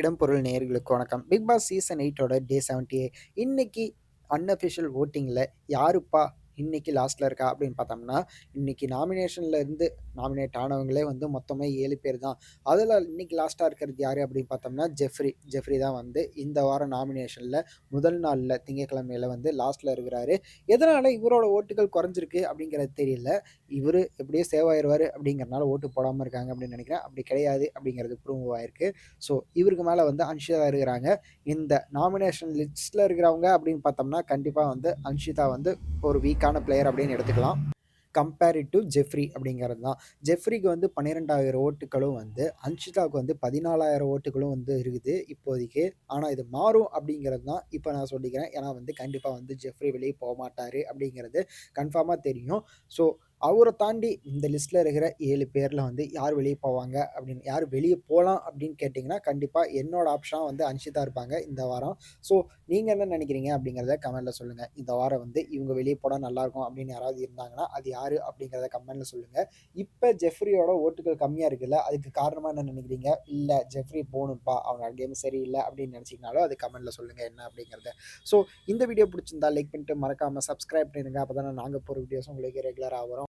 இடம்பொருள் நேயர்களுக்கு வணக்கம். பிக் பாஸ் சீசன் எயிட்டோட டே செவன்ட்டி இன்னைக்கு அன்அஃபிஷியல் ஓட்டிங்கில் யாருப்பா இன்னைக்கு லாஸ்ட்டில் இருக்கா அப்படின்னு பார்த்தோம்னா இன்னைக்கு நாமினேஷனில் இருந்து நாமினேட் ஆனவங்களே வந்து மொத்தமே ஏழு பேர் தான். அதில் இன்னைக்கு லாஸ்ட்டாக இருக்கிறது யார் அப்படின்னு பார்த்தோம்னா ஜெஃப்ரி. ஜெஃப்ரி தான் வந்து இந்த வாரம் நாமினேஷனில் முதல் நாளில் திங்கட்கிழமையில வந்து லாஸ்ட்டில் இருக்கிறாரு. எதனால் இவரோட ஓட்டுகள் குறைஞ்சிருக்கு அப்படிங்கிறது தெரியல. இவர் எப்படியோ சேவ் ஆயிடுவார் அப்படிங்கிறனால ஓட்டு போடாமல் இருக்காங்க அப்படின்னு நினைக்கிறேன். அப்படி கிடையாது அப்படிங்கிறது ப்ரூவ் ஆயிருக்கு. ஸோ இவருக்கு மேலே வந்து அன்ஷிதா இருக்கிறாங்க. இந்த நாமினேஷன் லிஸ்ட்டில் இருக்கிறவங்க அப்படின்னு பார்த்தோம்னா கண்டிப்பாக வந்து அன்ஷிதா வந்து ஒரு வீக்கான பிளேயர் அப்படின்னு எடுத்துக்கலாம். கம்பேரிட் டு ஜெஃப்ரி அப்படிங்கிறது தான். ஜெஃப்ரிக்கு வந்து பன்னிரெண்டாயிரம் ஓட்டுகளும் வந்து அன்ஷிதாவுக்கு வந்து பதினாலாயிரம் ஓட்டுகளும் வந்து இருக்குது இப்போதைக்கு. ஆனால் இது மாறும் அப்படிங்கிறது தான் இப்போ நான் சொல்லிக்கிறேன். ஏன்னா வந்து கண்டிப்பாக வந்து ஜெஃப்ரி வெளியே போக மாட்டார் அப்படிங்கிறது கன்ஃபார்மாக தெரியும். ஸோ அவரை தாண்டி இந்த லிஸ்ட்டில் இருக்கிற ஏழு பேரில் வந்து யார் வெளியே போவாங்க அப்படின்னு யார் வெளியே போகலாம் அப்படின்னு கேட்டிங்கன்னா கண்டிப்பாக என்னோட ஆப்ஷனாக வந்து அன்ஷிதா இருப்பாங்க இந்த வாரம். ஸோ நீங்கள் என்ன நினைக்கிறீங்க அப்படிங்கிறத கமெண்ட்டில் சொல்லுங்கள் இந்த வாரம் வந்து இவங்க வெளியே போனால் நல்லாயிருக்கும் அப்படின்னு யாராவது இருந்தாங்கன்னா அது யார் அப்படிங்கிறத கமெண்ட்டில் சொல்லுங்கள் இப்போ ஜெஃப்ரியோட ஓட்டுகள் கம்மியாக இருக்குல்ல அதுக்கு காரணமாக என்ன நினைக்கிறீங்க? இல்லை ஜெஃப்ரி போகணும்ப்பா அவனோட கேம் சரியில்லை அப்படின்னு நினச்சிங்கனாலும் அது கமெண்ட்டில் சொல்லுங்கள் என்ன அப்படிங்கிறத. ஸோ இந்த வீடியோ பிடிச்சிருந்தா லைக் பண்ணிட்டு மறக்காமல் சப்ஸ்கிரைப் பண்ணிடுங்க அப்போ தானே நாங்கள் போகிற வீடியோஸ் உங்களுக்கு ரெகுலராக வரும்.